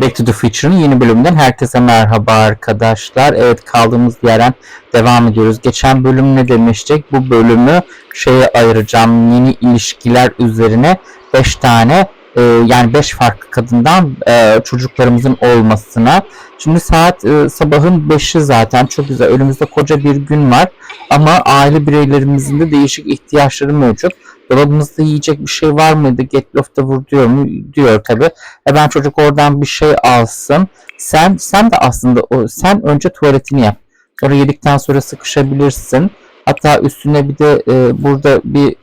Back to the Future'ın yeni bölümünden herkese merhaba arkadaşlar. Evet kaldığımız yerden devam ediyoruz. Geçen bölüm ne demiştik? Bu bölümü şeye ayıracağım. Yeni ilişkiler üzerine 5 tane e, yani 5 farklı kadından e, çocuklarımızın olmasına. Şimdi saat e, sabahın 5'i zaten çok güzel. Önümüzde koca bir gün var. Ama aile bireylerimizin de değişik ihtiyaçları mevcut. Dolabımızda yiyecek bir şey var mıydı? Get lofta vur diyor mu? Diyor tabi. E ben çocuk oradan bir şey alsın. Sen sen de aslında o sen önce tuvaletini yap. Sonra yedikten sonra sıkışabilirsin. Hatta üstüne bir de e, burada bir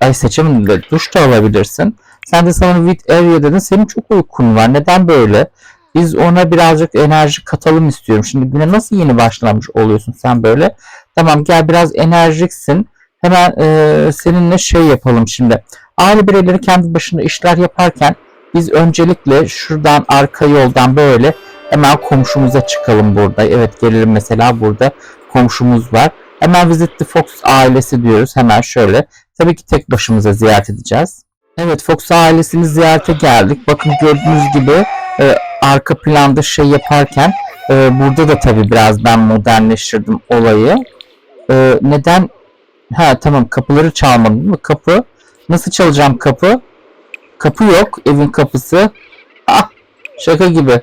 ay de duş da alabilirsin. Sen de sana with area dedin. Senin çok uykun var. Neden böyle? Biz ona birazcık enerji katalım istiyorum. Şimdi güne nasıl yeni başlamış oluyorsun sen böyle? Tamam gel biraz enerjiksin. Hemen e, seninle şey yapalım şimdi. Aile bireyleri kendi başına işler yaparken biz öncelikle şuradan arka yoldan böyle hemen komşumuza çıkalım burada. Evet gelelim mesela burada komşumuz var. Hemen Visit the Fox ailesi diyoruz. Hemen şöyle. Tabii ki tek başımıza ziyaret edeceğiz. Evet Fox ailesini ziyarete geldik. Bakın gördüğünüz gibi e, arka planda şey yaparken e, burada da tabii biraz ben modernleştirdim olayı. E, neden? Ha tamam kapıları çalmadım değil mi? Kapı. Nasıl çalacağım kapı? Kapı yok. Evin kapısı. Ah şaka gibi.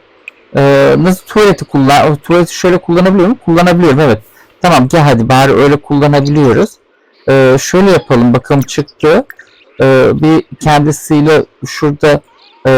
E, nasıl tuvaleti kullan? Tuvaleti şöyle kullanabiliyor muyum? Kullanabiliyorum evet. Tamam gel hadi bari öyle kullanabiliyoruz. E, şöyle yapalım bakalım çıktı. E, bir kendisiyle şurada e,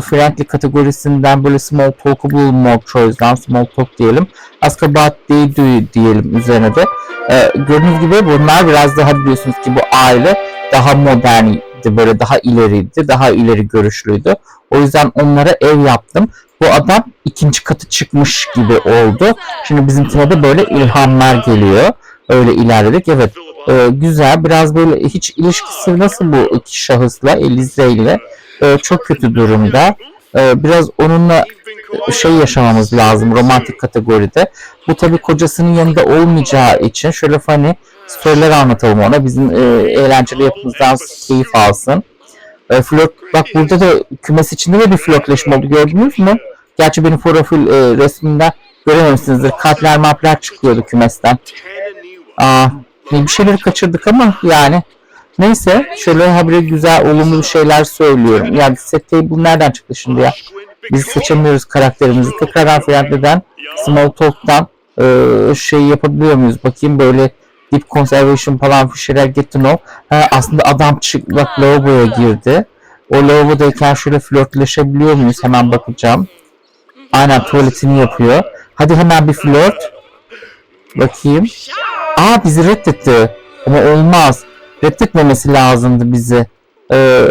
friendly kategorisinden böyle small talk'u bulmak choice'dan small talk diyelim. Ask about they diyelim üzerine de. E, gördüğünüz gibi bunlar biraz daha biliyorsunuz ki bu aile daha moderndi böyle daha ileriydi. Daha ileri görüşlüydü. O yüzden onlara ev yaptım. Bu adam ikinci katı çıkmış gibi oldu. Şimdi bizimkine de böyle ilhamlar geliyor. Öyle ilerledik. Evet e, güzel. Biraz böyle hiç ilişkisi nasıl bu iki şahısla Elize ile e, çok kötü durumda. E, biraz onunla şey yaşamamız lazım romantik kategoride. Bu tabii kocasının yanında olmayacağı için şöyle funny storyler anlatalım ona. Bizim e, eğlenceli yapımızdan keyif alsın. E, flört, bak burada da kümes içinde de bir flörtleşme oldu gördünüz mü? Gerçi benim profil e, resminde görememişsinizdir. Kalpler mapler çıkıyordu kümesten. Aa, ne bir şeyleri kaçırdık ama yani. Neyse şöyle habire güzel olumlu şeyler söylüyorum. Yani set bu nereden çıktı şimdi ya? Biz seçemiyoruz karakterimizi. Tekrardan Friendly'den Small Talk'tan e, şey yapabiliyor muyuz? Bakayım böyle Deep Conservation falan bir şeyler get to know. Ha, aslında adam çıplak lavaboya girdi. O lavabodayken şöyle flörtleşebiliyor muyuz? Hemen bakacağım. Aynen tuvaletini yapıyor. Hadi hemen bir flört. Bakayım. Aa bizi reddetti. Ama olmaz. Reddetmemesi lazımdı bizi. Ee,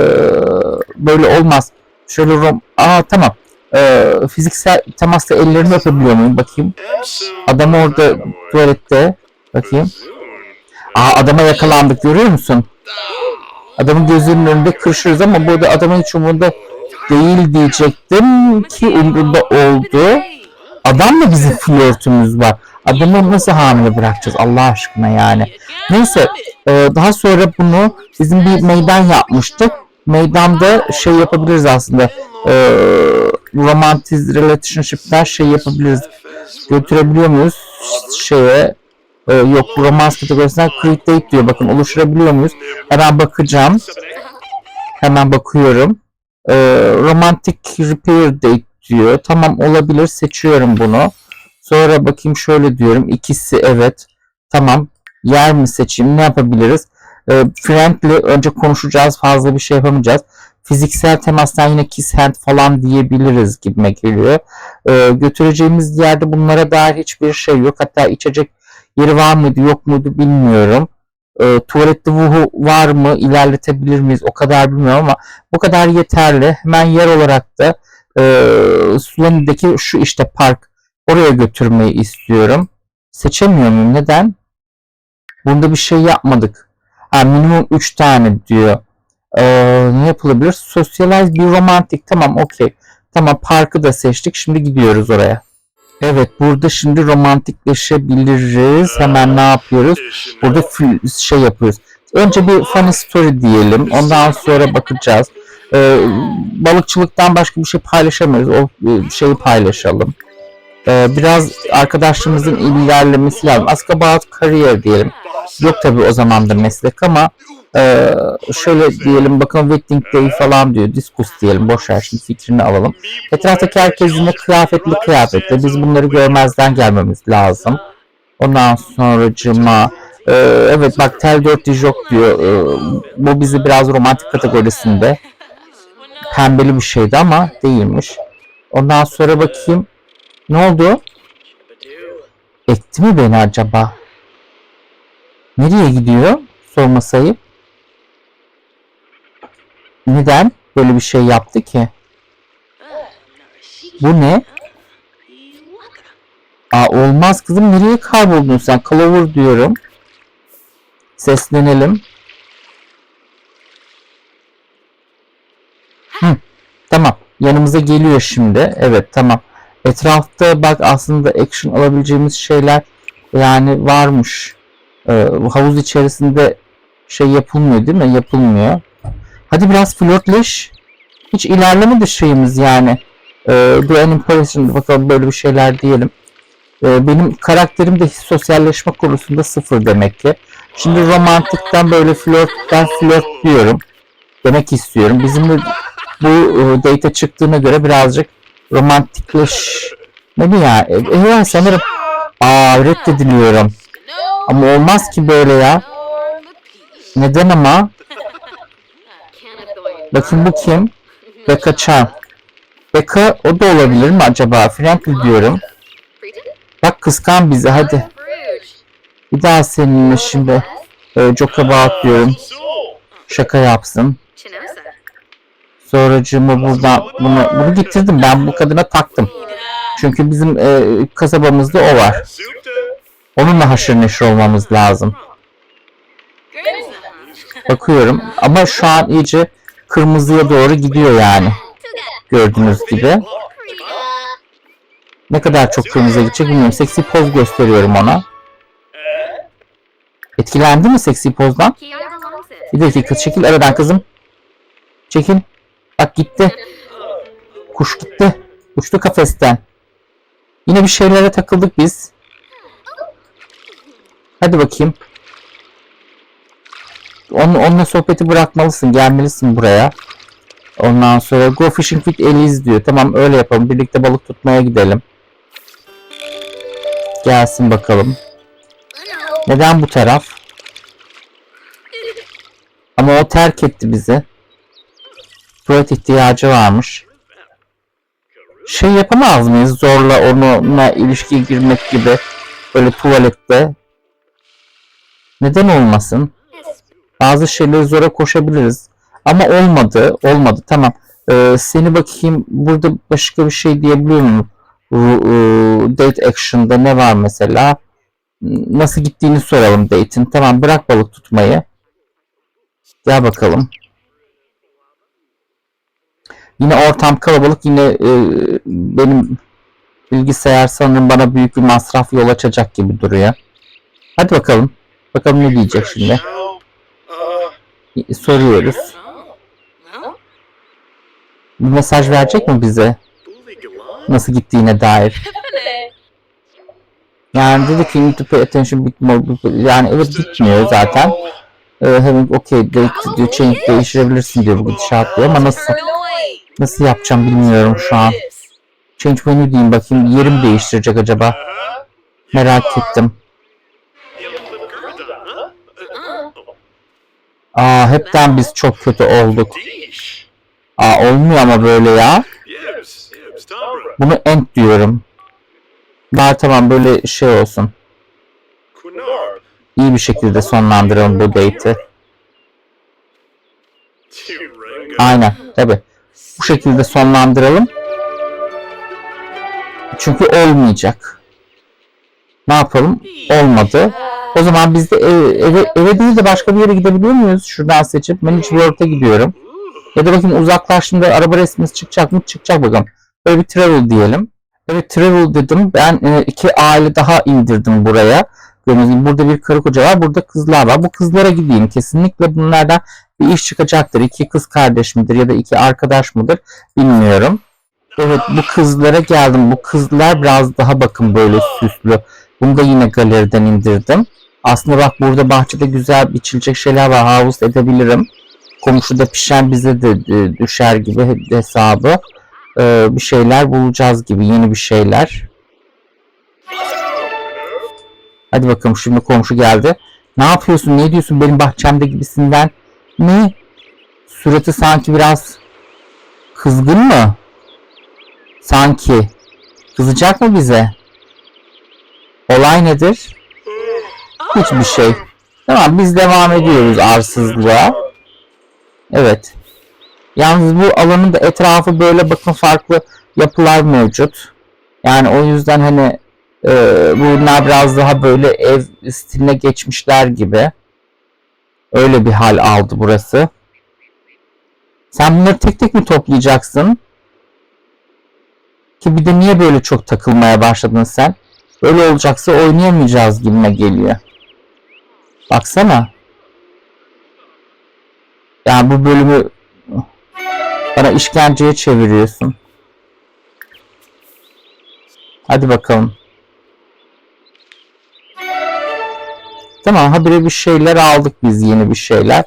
böyle olmaz. Şöyle rom... Aa tamam. Ee, fiziksel temasla ellerini öpebiliyor muyum? Bakayım. Adam orada tuvalette. Bakayım. Aa adama yakalandık görüyor musun? Adamın gözünün önünde kırışırız ama burada adamın hiç umurunda değil diyecektim ki umurunda oldu. Adamla bizim flörtümüz var. Adamı nasıl hamile bırakacağız Allah aşkına yani. Neyse e, daha sonra bunu bizim bir meydan yapmıştık. Meydanda şey yapabiliriz aslında. E, romantiz relationship'ler şey yapabiliriz. Götürebiliyor muyuz şeye e, yok romans kategorisinden create date diyor. Bakın oluşturabiliyor muyuz? Hemen bakacağım. Hemen bakıyorum. E, romantic repair date diyor. Tamam olabilir. Seçiyorum bunu. Sonra bakayım şöyle diyorum. İkisi evet. Tamam. Yer mi seçeyim? Ne yapabiliriz? E, friendly önce konuşacağız. Fazla bir şey yapamayacağız. Fiziksel temastan yine kiss hand falan diyebiliriz gibime geliyor. E, götüreceğimiz yerde bunlara dair hiçbir şey yok. Hatta içecek yeri var mıydı yok muydu bilmiyorum. E, tuvalette vuhu var mı ilerletebilir miyiz o kadar bilmiyorum ama bu kadar yeterli. Hemen yer olarak da e, Sulani'deki şu işte park oraya götürmeyi istiyorum. Seçemiyor muyum? Neden? Bunda bir şey yapmadık. Ha, minimum 3 tane diyor. Ee, ne yapılabilir? Socialize bir romantik. Tamam okey. Tamam parkı da seçtik. Şimdi gidiyoruz oraya. Evet burada şimdi romantikleşebiliriz. Hemen ne yapıyoruz? Burada şey yapıyoruz. Önce bir funny story diyelim. Ondan sonra bakacağız. e, balıkçılıktan başka bir şey paylaşamıyoruz. O e, şeyi paylaşalım. E, biraz arkadaşlarımızın ilerlemesi lazım. Ask about career diyelim. Yok tabii o zaman da meslek ama e, şöyle diyelim bakın wedding day falan diyor. Diskus diyelim. Boş ver şimdi fikrini alalım. Etraftaki herkes yine kıyafetli kıyafetli. Biz bunları görmezden gelmemiz lazım. Ondan sonracıma e, evet bak tel 4 yok diyor. E, bu bizi biraz romantik kategorisinde. Pembeli bir şeydi ama değilmiş. Ondan sonra bakayım. Ne oldu? Ekti mi beni acaba? Nereye gidiyor? Sorması ayıp. Neden böyle bir şey yaptı ki? Bu ne? Aa olmaz kızım nereye kayboldun sen? Clover diyorum. Seslenelim. Hı, tamam. Yanımıza geliyor şimdi. Evet tamam. Etrafta bak aslında action alabileceğimiz şeyler yani varmış. Ee, havuz içerisinde şey yapılmıyor değil mi? Yapılmıyor. Hadi biraz flörtleş. Hiç ilerlemedi şeyimiz yani. Ee, do an impression bakalım böyle bir şeyler diyelim. Ee, benim karakterim de sosyalleşme konusunda sıfır demek ki. Şimdi romantikten böyle flörtten flört diyorum. Demek istiyorum. Bizim de bu e, date çıktığına göre birazcık romantikleş ne mi ya? E, e, sanırım aa reddediliyorum. Ama olmaz ki böyle ya. Neden ama? Bakın bu kim? Becca Chan. Becca o da olabilir mi acaba? Franklin diyorum. Bak kıskan bizi hadi. Bir daha seninle şimdi e, about diyorum. Şaka yapsın. Sonracığımı buradan bunu, bunu getirdim. Ben bu kadına taktım. Çünkü bizim e, kasabamızda o var. Onunla haşır neşir olmamız lazım. Bakıyorum ama şu an iyice kırmızıya doğru gidiyor yani. Gördüğünüz gibi. Ne kadar çok kırmızıya gidecek bilmiyorum. Seksi poz gösteriyorum ona. Etkilendi mi seksi pozdan? Bir dakika çekil aradan kızım. Çekil. Bak gitti. Kuş gitti. Uçtu kafesten. Yine bir şeylere takıldık biz. Hadi bakayım. Onu, onunla sohbeti bırakmalısın. Gelmelisin buraya. Ondan sonra go fishing with Elise diyor. Tamam öyle yapalım. Birlikte balık tutmaya gidelim. Gelsin bakalım. Neden bu taraf? Ama o terk etti bizi. Tuvalet ihtiyacı varmış. Şey yapamaz mıyız? Zorla onunla ilişkiye girmek gibi. Böyle tuvalette. Neden olmasın? Bazı şeyleri zora koşabiliriz. Ama olmadı. Olmadı. Tamam. Ee, seni bakayım. Burada başka bir şey diyebiliyor muyum? E, Date action'da ne var mesela? Nasıl gittiğini soralım date'in. Tamam bırak balık tutmayı. Gel bakalım. Yine ortam kalabalık. Yine e, benim bilgisayar sanırım bana büyük bir masraf yol açacak gibi duruyor. Hadi bakalım. Bakalım ne diyecek şimdi. Soruyoruz. Bir mesaj verecek mi bize? Nasıl gittiğine dair. Yani dedi ki need to pay attention bit more. Yani evet gitmiyor zaten. Ee, having okay date diyor change değiştirebilirsin diyor bu gidişat diyor ama nasıl nasıl yapacağım bilmiyorum şu an. Change menu diyeyim bakayım yerim değiştirecek acaba. Merak ettim. Aa hepten biz çok kötü olduk. Aa olmuyor ama böyle ya. Bunu end diyorum. Daha tamam böyle şey olsun. İyi bir şekilde sonlandıralım bu date'i. Aynen tabi. Bu şekilde sonlandıralım. Çünkü olmayacak. Ne yapalım? Olmadı. O zaman biz de eve, eve, eve değil de başka bir yere gidebiliyor muyuz? Şuradan seçip Manage World'a gidiyorum. Ya da bakayım uzaklaştığımda araba resmimiz çıkacak mı? Çıkacak bakalım. Böyle bir travel diyelim. Evet travel dedim. Ben e, iki aile daha indirdim buraya. Gördüğünüz burada bir karı koca var. Burada kızlar var. Bu kızlara gideyim. Kesinlikle bunlardan bir iş çıkacaktır. İki kız kardeş midir ya da iki arkadaş mıdır bilmiyorum. Evet bu kızlara geldim. Bu kızlar biraz daha bakın böyle süslü. Bunu da yine galeriden indirdim. Aslında bak burada bahçede güzel biçilecek şeyler var. Havuz edebilirim. Komşuda pişen bize de e, düşer gibi hesabı. Ee, bir şeyler bulacağız gibi. Yeni bir şeyler. Hadi bakalım şimdi komşu geldi. Ne yapıyorsun? Ne diyorsun benim bahçemde gibisinden? Ne? Suratı sanki biraz kızgın mı? Sanki. Kızacak mı bize? Olay nedir? Hiçbir şey. Tamam biz devam ediyoruz arsızlığa. Evet. Yalnız bu alanın da etrafı böyle bakın farklı yapılar mevcut. Yani o yüzden hani e, bunlar biraz daha böyle ev stiline geçmişler gibi. Öyle bir hal aldı burası. Sen bunları tek tek mi toplayacaksın? Ki bir de niye böyle çok takılmaya başladın sen? Böyle olacaksa oynayamayacağız gibime geliyor. Baksana. Yani bu bölümü bana işkenceye çeviriyorsun. Hadi bakalım. Tamam habire bir şeyler aldık biz yeni bir şeyler.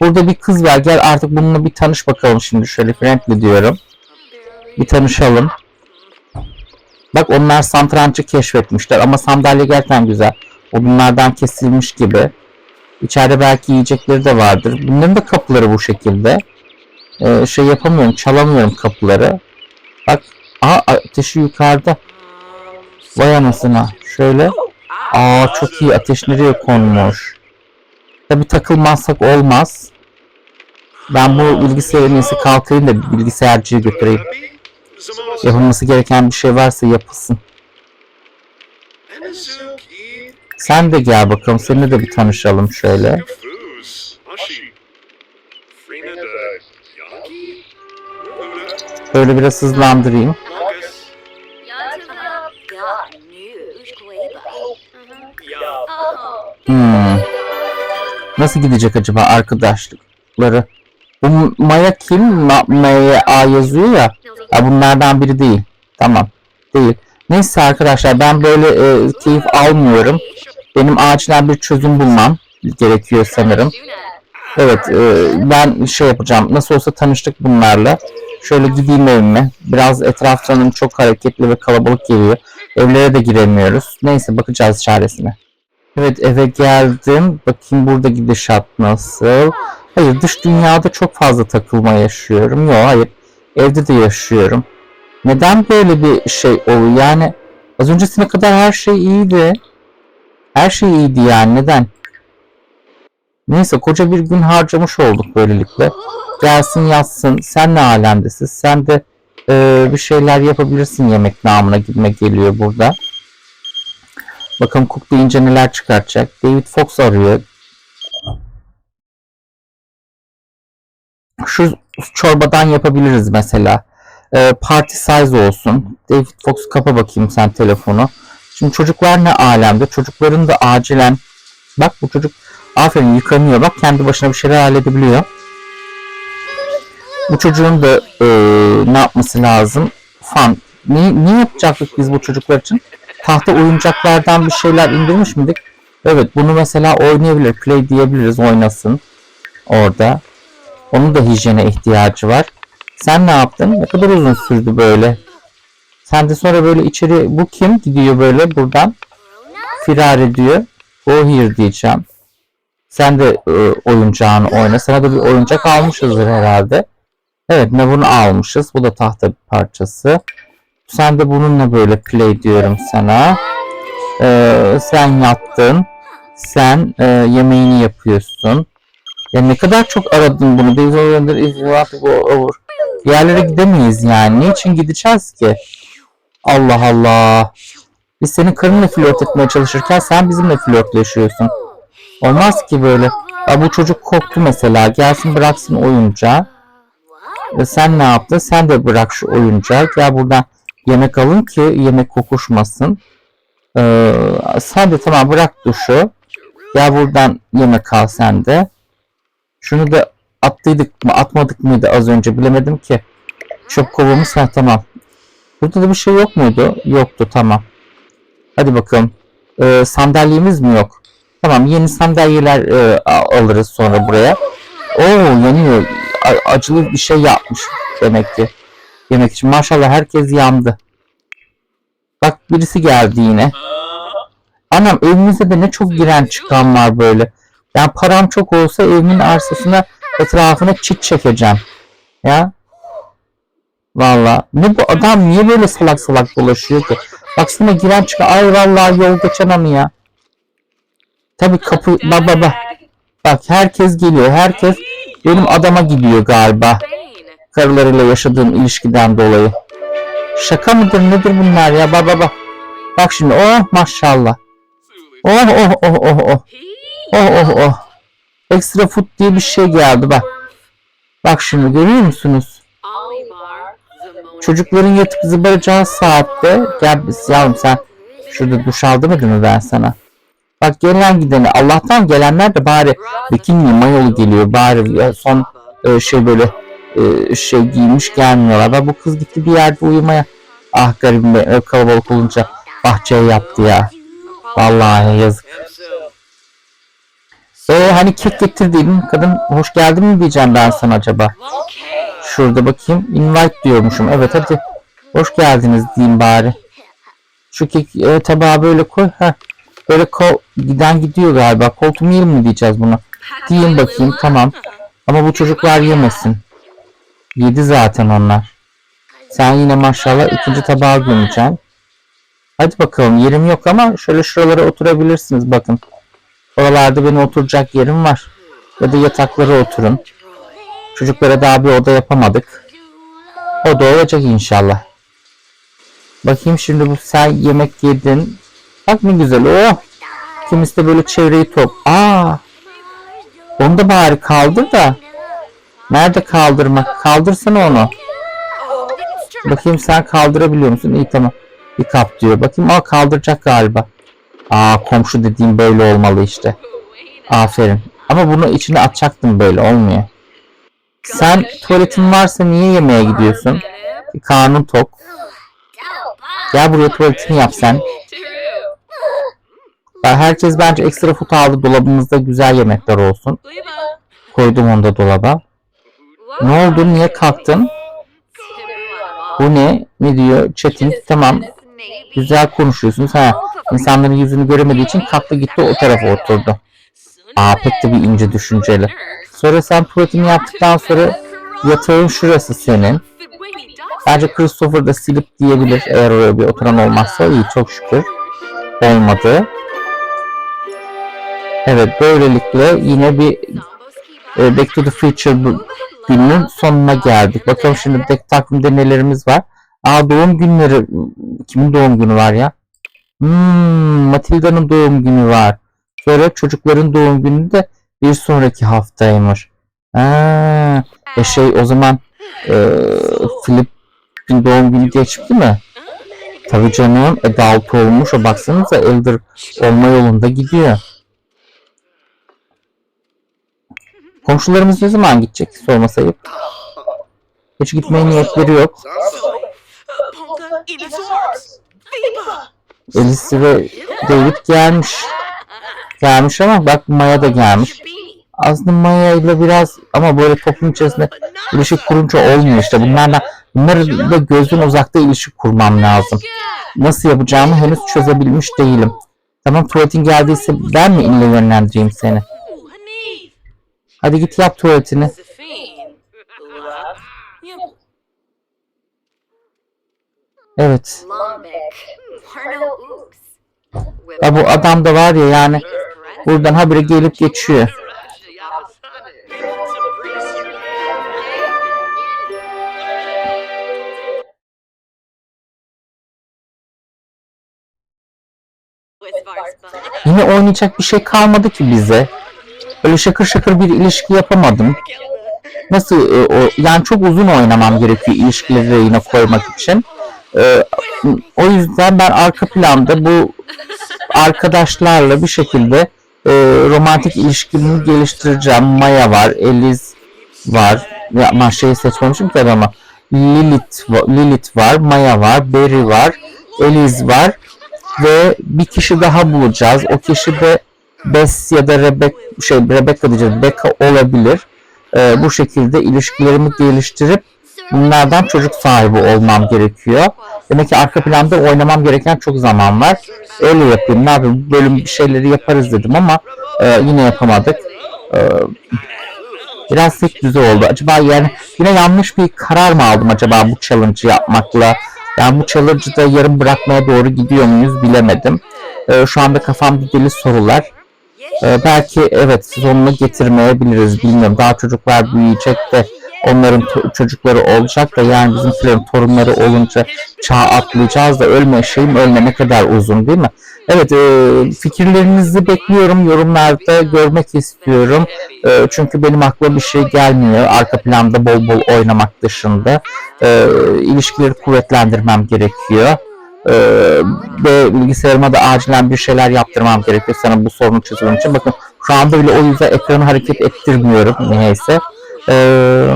Burada bir kız var gel artık bununla bir tanış bakalım şimdi şöyle friendly diyorum. Bir tanışalım. Bak onlar santrancı keşfetmişler ama sandalye gerçekten güzel. Odunlardan kesilmiş gibi. İçeride belki yiyecekleri de vardır. Bunların da kapıları bu şekilde. Ee, şey yapamıyorum, çalamıyorum kapıları. Bak, aha ateşi yukarıda. Vay anasına. Şöyle. Aa çok iyi. Ateş nereye konmuş? Tabi takılmazsak olmaz. Ben bu bilgisayarın iyisi kalkayım da bilgisayarcıyı götüreyim. Yapılması gereken bir şey varsa yapılsın. Sen de gel bakalım. Seninle de bir tanışalım şöyle. Böyle biraz hızlandırayım. Hmm. Nasıl gidecek acaba arkadaşlıkları? Bu Maya kim? Ma Maya A yazıyor ya. ya. Bunlardan biri değil. Tamam. Değil. Neyse arkadaşlar ben böyle e, keyif almıyorum. Benim acilen bir çözüm bulmam gerekiyor sanırım. Evet e, ben şey yapacağım. Nasıl olsa tanıştık bunlarla. Şöyle gideyim evime. Biraz etraf çok hareketli ve kalabalık geliyor. Evlere de giremiyoruz. Neyse bakacağız çaresine. Evet eve geldim. Bakayım burada gidişat nasıl. Hayır dış dünyada çok fazla takılma yaşıyorum. Yok hayır. Evde de yaşıyorum. Neden böyle bir şey oluyor? Yani az öncesine kadar her şey iyiydi. Her şey iyiydi yani. Neden? Neyse koca bir gün harcamış olduk böylelikle. Gelsin yatsın. Sen ne alemdesin? Sen de e, bir şeyler yapabilirsin yemek namına gibime geliyor burada. Bakın Cook deyince neler çıkartacak. David Fox arıyor. Şu çorbadan yapabiliriz mesela. Ee, party size olsun. David Fox kapa bakayım sen telefonu. Şimdi çocuklar ne alemde? Çocukların da acilen bak bu çocuk aferin yıkanıyor. Bak kendi başına bir şeyler halledebiliyor. Bu çocuğun da e, ne yapması lazım? Fan. Ne, ne yapacaktık biz bu çocuklar için? Tahta oyuncaklardan bir şeyler indirmiş miydik? Evet bunu mesela oynayabilir. Play diyebiliriz oynasın. Orada. Onun da hijyene ihtiyacı var. Sen ne yaptın? Ne kadar uzun sürdü böyle. Sen de sonra böyle içeri bu kim gidiyor böyle buradan firar ediyor. Go here diyeceğim. Sen de e, oyuncağını oyna. Sana da bir oyuncak almışızdır herhalde. Evet ne bunu almışız. Bu da tahta bir parçası. Sen de bununla böyle play diyorum sana. Ee, sen yattın. Sen e, yemeğini yapıyorsun. Ya ne kadar çok aradın bunu. Days over is what go over. Yerlere gidemeyiz yani. Niçin gideceğiz ki? Allah Allah. Biz senin karınla flört etmeye çalışırken sen bizimle flörtleşiyorsun. Olmaz ki böyle. Ya bu çocuk korktu mesela. Gelsin bıraksın oyuncağı. E sen ne yaptın? Sen de bırak şu oyuncağı. Gel buradan yemek alın ki yemek kokuşmasın. Ee, sen de tamam bırak duşu. Ya buradan yemek al sen de. Şunu da attıydık mı atmadık mıydı az önce bilemedim ki. Çöp kovamız ha tamam. Burada da bir şey yok muydu? Yoktu tamam. Hadi bakalım. Ee, sandalyemiz mi yok? Tamam yeni sandalyeler e, alırız sonra buraya. Oo yanıyor. Acılı bir şey yapmış demek ki. Yemek için. Maşallah herkes yandı. Bak birisi geldi yine. Anam evimize de ne çok giren çıkan var böyle. Yani param çok olsa evimin arsasına etrafına çit çekeceğim. Ya. Valla. Ne bu adam niye böyle salak salak dolaşıyor ki? Baksana giren çıkan. Ay vallahi yol geçemem ya. Tabi kapı bak bak bak. Bak herkes geliyor. Herkes benim adama gidiyor galiba. Karılarıyla yaşadığım ilişkiden dolayı. Şaka mıdır nedir bunlar ya? Bak bak bak. Şimdi oh maşallah. Oh oh oh oh oh. Oh oh oh. Ekstra food diye bir şey geldi bak. Bak şimdi görüyor musunuz? Çocukların yatıp zıbaracağı saatte gel biz yavrum sen şurada duş aldırmadın mı ben sana? Bak gelen gideni Allah'tan gelenler de bari bikini mayolu geliyor bari son e, şey böyle e, şey giymiş gelmiyorlar. Bak bu kız gitti bir yerde uyumaya. Ah garibim be kalabalık olunca bahçeye yaptı ya. Vallahi yazık. E hani kek getirdiydin kadın hoş geldin mi diyeceğim ben sana acaba. Şurada bakayım invite diyormuşum. Evet hadi hoş geldiniz diyeyim bari. Şu kek e, tabağa böyle koy. Heh. Böyle kol, giden gidiyor galiba. Koltuğumu yiyelim mi diyeceğiz bunu. Diyeyim bakayım tamam. Ama bu çocuklar yemesin. Yedi zaten onlar. Sen yine maşallah ikinci tabağa gömeceksin. Hadi bakalım yerim yok ama şöyle şuralara oturabilirsiniz bakın. Oralarda benim oturacak yerim var. Ya da yataklara oturun. Çocuklara daha bir oda yapamadık. Oda olacak inşallah. Bakayım şimdi bu sen yemek yedin. Bak ne güzel oh. Kimisi de böyle çevreyi top. Aa. Onu da bari kaldır da. Nerede kaldırmak? Kaldırsana onu. Bakayım sen kaldırabiliyor musun? İyi tamam. Bir kap diyor. Bakayım aa kaldıracak galiba. Aa komşu dediğim böyle olmalı işte. Aferin. Ama bunu içine atacaktım böyle olmuyor. Sen tuvaletin varsa niye yemeğe gidiyorsun? Karnın tok. Gel buraya tuvaletini yap sen. Herkes bence ekstra food aldı. Dolabımızda güzel yemekler olsun. Koydum onu da dolaba. Ne oldu? Niye kalktın? Bu ne? Ne diyor? Çetin. Tamam. Güzel konuşuyorsunuz. Ha. İnsanların yüzünü göremediği için kalktı gitti o tarafa oturdu. Aa pek de bir ince düşünceli. Sonra sen tuvaletini yaptıktan sonra yatağın şurası senin. Bence Christopher da silip diyebilir eğer oraya bir oturan olmazsa iyi çok şükür. Olmadı. Evet böylelikle yine bir e, Back to the Future gününün sonuna geldik. Bakalım şimdi bir de takvimde nelerimiz var. Aa doğum günleri. Kimin doğum günü var ya? Hmm, Matilda'nın doğum günü var. Sonra çocukların doğum günü de bir sonraki haftaymış. Ha, e şey o zaman e, Philip'in doğum günü geçti mi? Tabii canım. E olmuş. O baksanıza Elder olma yolunda gidiyor. Komşularımız ne zaman gidecek? Sorması ayıp. Hiç gitmeye niyetleri yok. Elisi ve David gelmiş. Gelmiş ama bak Maya da gelmiş. Aslında Maya ile biraz ama böyle toplum içerisinde ilişki kurunca olmuyor işte. Bunlarla bunları da gözden uzakta ilişki kurmam lazım. Nasıl yapacağımı henüz çözebilmiş değilim. Tamam tuvaletin geldiyse ben mi ille yönlendireyim seni? Hadi git yap tuvaletini. Evet. Ya bu adam da var ya yani buradan habire gelip geçiyor. Yine oynayacak bir şey kalmadı ki bize. Böyle şakır şakır bir ilişki yapamadım. Nasıl e, o yani çok uzun oynamam gerekiyor ilişkileri yine koymak için. Ee, o yüzden ben arka planda bu arkadaşlarla bir şekilde e, romantik ilişkimi geliştireceğim. Maya var, Eliz var. Ya ama şeyi seçmemişim tabii ama Lilith, Lilith var, Maya var, Berry var, Eliz var ve bir kişi daha bulacağız. O kişi de Bess ya da Rebecca, şey Rebecca diyeceğiz, Becca olabilir. Ee, bu şekilde ilişkilerimi geliştirip bunlardan çocuk sahibi olmam gerekiyor. Demek ki arka planda oynamam gereken çok zaman var. Öyle yapayım. Ne yapayım? Bölüm bir şeyleri yaparız dedim ama e, yine yapamadık. E, biraz tek düze oldu. Acaba yani yine yanlış bir karar mı aldım acaba bu challenge'ı yapmakla? Yani bu challenge'ı da yarım bırakmaya doğru gidiyor muyuz bilemedim. E, şu anda kafamda deli sorular. E, belki evet sonunu getirmeyebiliriz bilmiyorum. Daha çocuklar büyüyecek de onların çocukları olacak da yani bizimkilerin torunları olunca çağ atlayacağız da ölme şeyim ölme ne kadar uzun değil mi? Evet e, fikirlerinizi bekliyorum yorumlarda görmek istiyorum. E, çünkü benim aklıma bir şey gelmiyor arka planda bol bol oynamak dışında. E, ilişkileri kuvvetlendirmem gerekiyor. E, ve bilgisayarıma da acilen bir şeyler yaptırmam gerekiyor sana bu sorunu çözmem için. Bakın şu anda bile o yüzden ekranı hareket ettirmiyorum neyse. Ee,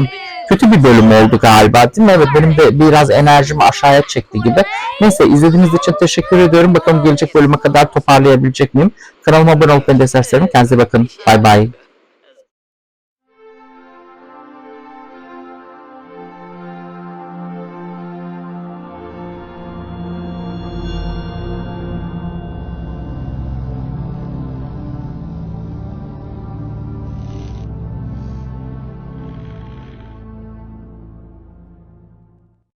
kötü bir bölüm oldu galiba değil mi? Evet benim de biraz enerjimi aşağıya çekti gibi. Neyse izlediğiniz için teşekkür ediyorum. Bakalım gelecek bölüme kadar toparlayabilecek miyim? Kanalıma abone olup beni destekleyin. Kendinize bakın. Bay bay.